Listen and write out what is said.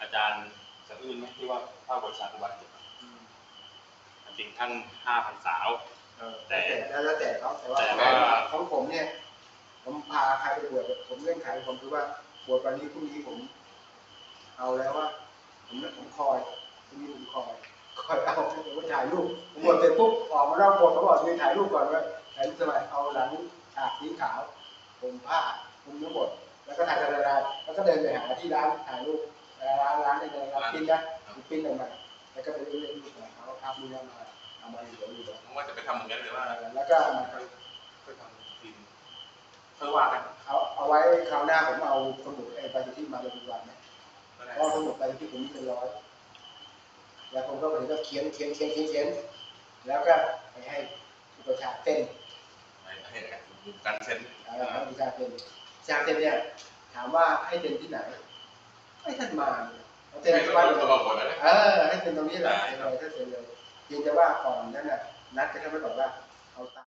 อาจารย์สะอื้นไหมที่ว่าเข้าบริษัทอุบัติเหตุจริงท่านห้าพันสาวเออแต่แล้วแล้วแต่เขาแต่ว่าแต่ว่าของผมเนี่ย ผมพาใครไปบวชผมเงื่อนไขผมคือว่าบวชวันนี้พรุ่งนี้ผม เอาแล้วว่า ผมผมคอยพรุ่งนี้ผมคอยคอยเอาผมไปถ่ายรูปผมบวชเสร็จปุ๊บออกมานอกโบสถ์เขาบอกมีถ่ายรูปก่อนว่าถ่ายรูปสมัยเอาหลังฉากสีขาวผมผ้าผมทั้งหมดแล้วก็ถ่ายถ่ายถ่ายแล้วก็เดินไปหาที่ร้านถ่ายรูป ปิ้นนะปิ้นออกมาแล้วก็ไปเล่นรูปของเขาภาพนี้มาเอามาอยู่อยู่ผมว่าจะไปทำเหมือนกันหรือว่าแล้วก็เอามาไปทำทีมค่อยว่ากันเอาเอาไว้คราวหน้าผมเอาสมุดไอ้ไปที่มาเป็นวันนะก็ได้เพราะสมุดไปที่ผมมีเป็นร้อยแล้วผมก็ไปก็เขียนเขียนเขียนเขียนเขียนแล้วก็ไปให้อุปชฌาย์เต้นให้การเซ็นเอาให้อุปชฌาย์เต้นอุปชฌาย์เต้นเนี่ยถามว่าให้เต้นที่ไหนให้ท่านมาเนี่ย เอาเต้นที่ตัวบ้านตัวเลยเออให้เต้นตรงนี้แหละเต้นเลยถ้าเต้นเลยเพียงแต่ว่าก่อนนั้นน่ะนัดจะเข้าไปบอกว่าเอาตาม